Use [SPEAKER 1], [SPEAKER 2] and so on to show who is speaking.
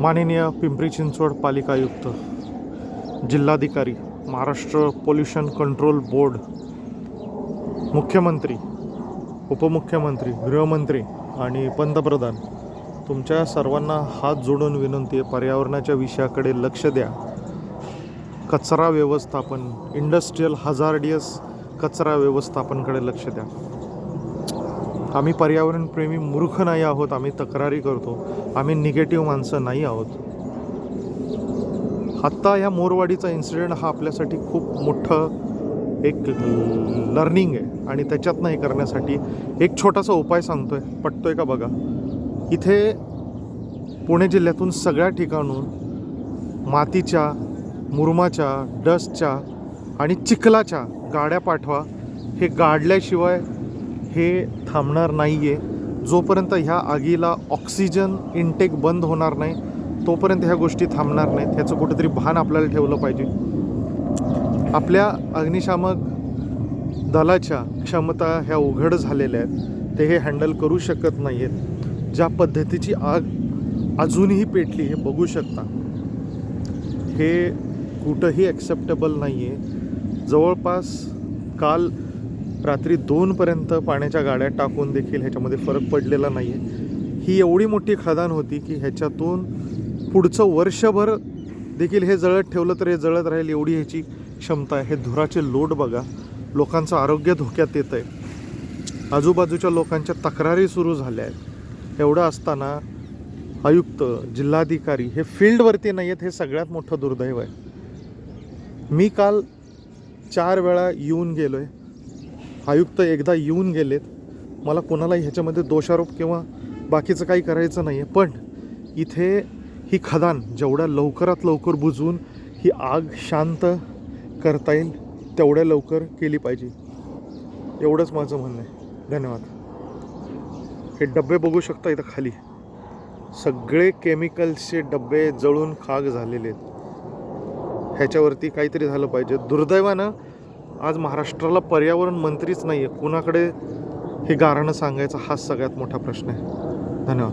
[SPEAKER 1] माननीय पिंपरी चिंचवड पालिका आयुक्त जिल्हाधिकारी महाराष्ट्र पोल्युशन कंट्रोल बोर्ड मुख्यमंत्री उपमुख्यमंत्री गृहमंत्री आणि पंतप्रधान तुमच्या सर्वांना हात जोडून विनंती आहे पर्यावरणाच्या विषयाकडे लक्ष द्या. कचरा व्यवस्थापन इंडस्ट्रीयल हजार्डियस कचरा व्यवस्थापनकडे लक्ष द्या. आम्ही पर्यावरणप्रेमी मूर्ख नाही आहोत आम्ही तक्रारी करतो. आम्ही निगेटिव्ह माणसं नाही आहोत. आत्ता ह्या मोरवाडीचा इन्सिडेंट हा आपल्यासाठी खूप मोठं एक लर्निंग आहे आणि त्याच्यातनं हे करण्यासाठी एक छोटासा उपाय सांगतो आहे पटतो आहे का बघा? इथे पुणे जिल्ह्यातून सगळ्या ठिकाणून मातीच्या मुरमाच्या डस्टच्या आणि चिखलाच्या गाड्या पाठवा. हे गाडल्याशिवाय हे थांबणार नाही आहे जोपर्यंत ह्या आगीला ऑक्सिजन इनटेक बंद होणार नाही तोपर्यंत ह्या गोष्टी थांबणार नाहीत. ह्याचं कुठेतरी भान आपल्याला ठेवलं पाहिजे. आपल्या अग्निशामक दलाच्या क्षमता ह्या उघड झालेल्या आहेत. ते हे हँडल करू शकत नाही आहेत ज्या पद्धतीची आग अजूनही पेटली हे बघू शकता. हे कुठंही ॲक्सेप्टेबल नाही आहे जवळपास काल रात्री दोनपर्यंत पाण्याच्या गाड्या टाकून देखील ह्याच्यामध्ये फरक पडलेला नाही आहे ही एवढी मोठी खदान होती की ह्याच्यातून पुढचं वर्षभर देखील हे जळत ठेवलं तर हे जळत राहील एवढी ह्याची क्षमता आहे. हे धुराचे लोड बघा. लोकांचं आरोग्य धोक्यात येतं आहे. आजूबाजूच्या लोकांच्या तक्रारी सुरू झाल्या आहेत. एवढं असताना आयुक्त जिल्हाधिकारी हे फील्डवरती नाही आहेत हे सगळ्यात मोठं दुर्दैव आहे. मी काल चार वेळा येऊन गेलो आहे आयुक्त एकदा येऊन गेलेत. मला कोणालाही ह्याच्यामध्ये दोषारोप किंवा बाकीचं काही करायचं नाही आहे पण इथे ही खदान जेवढ्या लवकरात लवकर बुजवून ही आग शांत करता येईल तेवढ्या लवकर केली पाहिजे. एवढंच माझं म्हणणं आहे. धन्यवाद. हे डबे बघू शकता इथं खाली. सगळे केमिकल्सचे डबे जळून खाग झालेले आहेत. ह्याच्यावरती काहीतरी झालं पाहिजे. दुर्दैवानं आज महाराष्ट्राला पर्यावरण मंत्रीच नाही आहे कुणाकडे हे गारणं सांगायचा हाच सगळ्यात मोठा प्रश्न आहे. धन्यवाद.